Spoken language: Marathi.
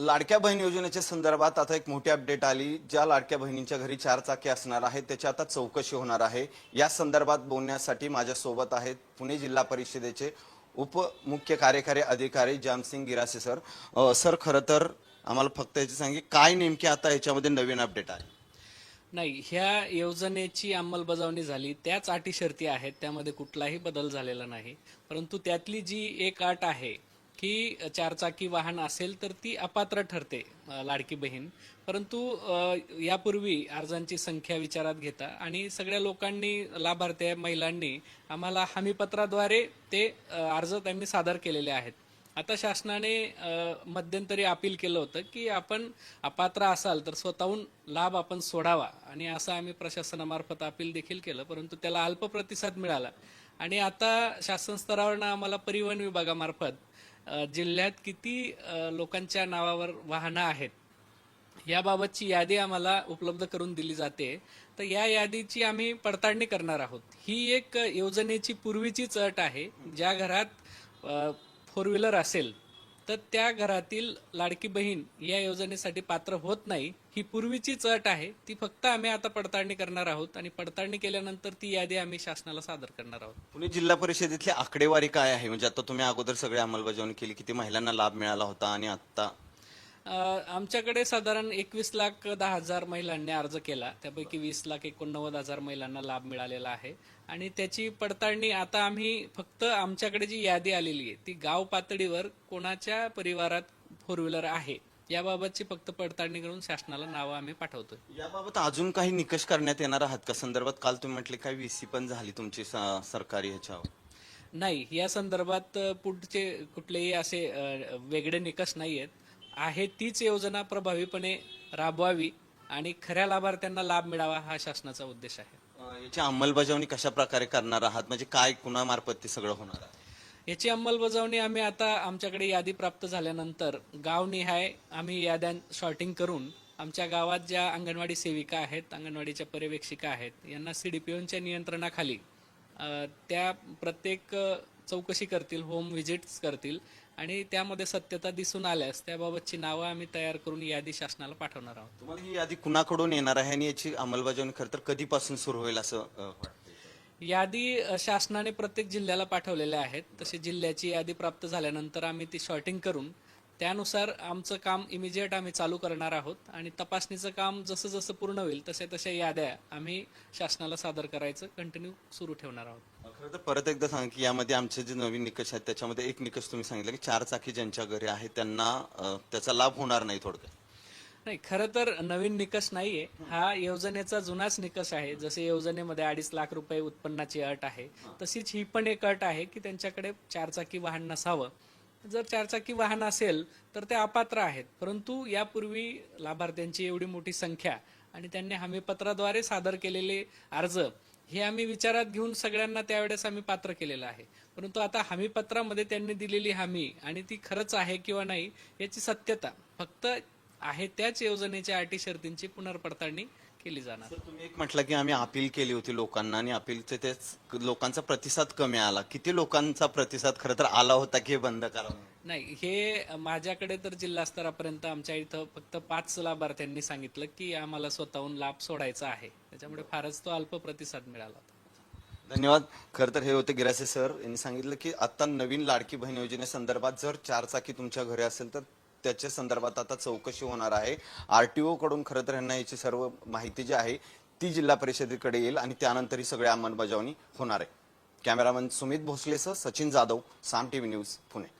लाडक्या बहीण योजनेच्या संदर्भात आता एक मोठी अपडेट आली. ज्या लाडक्या बहिणींच्या घरी चार चाकी असणार आहे त्याची आता चौकशी होणार आहे. या संदर्भात बोलण्यासाठी माझ्या सोबत आहेत पुणे जिल्हा परिषदेचे उपमुख्य कार्यकारी अधिकारी जामसिंग गिरासे सर. अ, सर खरं तर आम्हाला फक्त याची सांगे काय नेमके आता याच्यामध्ये नवीन अपडेट आहे? नाही ह्या योजनेची अंमलबजावणी झाली. त्याच अटी शर्ती आहेत त्यामध्ये कुठलाही बदल झालेला नाही. परंतु त्यातली जी एक अट आहे की चारचाकी वाहन असेल तर ती अपात्र ठरते लाडकी बहीण. परंतु यापूर्वी अर्जांची संख्या विचारात घेता आणि सगळ्या लोकांनी लाभार्थी महिलांनी आम्हाला हमीपत्राद्वारे ते अर्ज त्यांनी सादर केलेले आहेत. आता शासनाने मध्यंतरी अपील केलं होतं की आपण अपात्र असाल तर स्वतःहून लाभ आपण सोडावा आणि असं आम्ही प्रशासनामार्फत अपील देखील केलं परंतु त्याला अल्प प्रतिसाद मिळाला. आणि आता शासन स्तरावरनं आम्हाला परिवहन विभागामार्फत जिल्ह्यात किती लोकांच्या नावावर वाहनं आहेत याबाबतची यादी आम्हाला उपलब्ध करून दिली जाते. तर या यादीची आम्ही पडताळणी करणार आहोत. ही एक योजनेची पूर्वीचीच अट आहे. ज्या घरात फोर व्हीलर असेल तर त्या घरातील लाडकी बहीण या योजनेसाठी पात्र होत नाही ही पूर्वीचीच अट आहे. ती फक्त आम्ही आता पडताळणी करणार आहोत आणि पडताळणी केल्यानंतर ती यादी आम्ही शासनाला सादर करणार आहोत. पुणे जिल्हा परिषदेतली आकडेवारी काय आहे? म्हणजे आता तुम्ही अगोदर सगळे अंमलबजावणी केली किती महिलांना लाभ मिळाला होता आणि आता आमच्याकडे साधारण एकवीस लाख दहा हजार महिलांनी अर्ज केला. त्यापैकी वीस लाख एकोणनव्वद हजार महिलांना लाभ मिळालेला आहे. आणि त्याची पडताळणी आता आम्ही फक्त आमच्याकडे जी यादी आलेली आहे ती गाव पातळीवर कोणाच्या परिवारात फोर व्हीलर आहे याबाबतची फक्त पडताळणी करून शासनाला नावं आम्ही पाठवतोय. याबाबत अजून काही निकष करण्यात येणार आहात का? संदर्भात काल तुम्ही म्हटले काही व्हीसी पण झाली तुमची सरकारी ह्याच्यावर. नाही या संदर्भात पुढचे कुठलेही असे वेगळे निकष नाही आहेत आहे तीच योजना प्रभावीपणे राबवावी आणि खऱ्या लाभार्थ्यांना लाभ मिळावा हा शासनाचा उद्देश आहे. याची अंमलबजावणी कशा प्रकारे करणार आहात? म्हणजे काय कुणामार्फत ते सगळं होणार आहे? याची अंमलबजावणी आम्ही आता आमच्याकडे यादी प्राप्त झाल्यानंतर गावनिहाय आम्ही याद्या शॉर्टिंग करून आमच्या गावात ज्या अंगणवाडी सेविका आहेत अंगणवाडीच्या पर्यवेक्षिका आहेत यांना सीडीपीओच्या नियंत्रणाखाली अ, त्या प्रत्येक चौकशी करतील होम व्हिजिट्स करतील आणि त्यामध्ये सत्यता दिसून आल्यास त्याबाबतची नावं आम्ही तयार करून यादी शासनाला पाठवणार आहोत तुम्हाला ही यादी कुणाकडून येणार आहे आणि याची अंमलबजावणी खरं तर कधीपासून सुरू होईल असं अं, वाटतंय? यादी अ, शासनाने प्रत्येक जिल्ह्याला पूर्वलेल्या आहेत तशी जिल्ह्याची यादी प्राप्त झाल्यानंतर आम्ही ती शॉर्टिंग करून त्यानुसार आमचं काम इमिजिएट आम्ही चालू करणार आहोत आणि तपासणीचं काम जसं जसं पूर्ण होईल तसे तशा याद्या आम्ही शासनाला सादर करायचं कंटिन्यू सुरू ठेवणार आहोत. खरं तर परत एकदा सांग की यामध्ये आमचे जे नवीन निकष आहेत त्याच्यामध्ये एक निकष तुम्ही सांगितलं की चार चाकी ज्यांच्या घरी आहे त्यांना त्याचा लाभ होणार नाही थोडक्यात. नाही खरं तर नवीन निकष नाहीये. हा योजनेचा जुनाच निकष आहे. जसे योजनेमध्ये अडीच लाख रुपये उत्पन्नाची अट आहे तशीच ही पण एक अट आहे की त्यांच्याकडे चारचाकी वाहन नसावं. जर चारचाकी वाहन असेल तर ते अपात्र आहेत. परंतु यापूर्वी लाभार्थ्यांची एवढी मोठी संख्या आणि त्यांनी हमीपत्राद्वारे सादर केलेले अर्ज हे आम्ही विचारात घेऊन सगळ्यांना त्यावेळेस आम्ही पात्र केलेलं आहे. परंतु आता हमीपत्रामध्ये त्यांनी दिलेली हमी आणि ती खरंच आहे किंवा नाही याची सत्यता फक्त आहे त्याच योजनेच्या अटी शर्तींची पुनर्पडताळणी केली जाणार. तुम्ही एक म्हटलं की आम्ही अपील केली होती लोकांना आणि अपीलचे तेच लोकांचा प्रतिसाद कमी आला. किती लोकांचा प्रतिसाद खरं तर आला होता की हे बंद करा नाही हे माझ्याकडे तर जिल्हा स्तरापर्यंत आमच्या इथं फक्त पाच लाभार्थ्यांनी सांगितलं की आम्हाला स्वतःहून लाभ सोडायचा आहे. त्याच्यामुळे फारच तो अल्प प्रतिसाद मिळाला होता. धन्यवाद. खरं तर हे होते गिरासे सर. यांनी सांगितलं की आता नवीन लाडकी बहीण योजनेसंदर्भात जर चारचाकी तुमच्या घरी असेल तर त्याच्या संदर्भात आता चौकशी होणार आहे. आरटीओ कडून खरं तर यांना याची सर्व माहिती जी आहे ती जिल्हा परिषदेकडे येईल आणि त्यानंतर ही सगळी अंमलबजावणी होणार आहे. Cameraman Sumit भोसलेसह Sachin Jadhav Saam T V news Pune.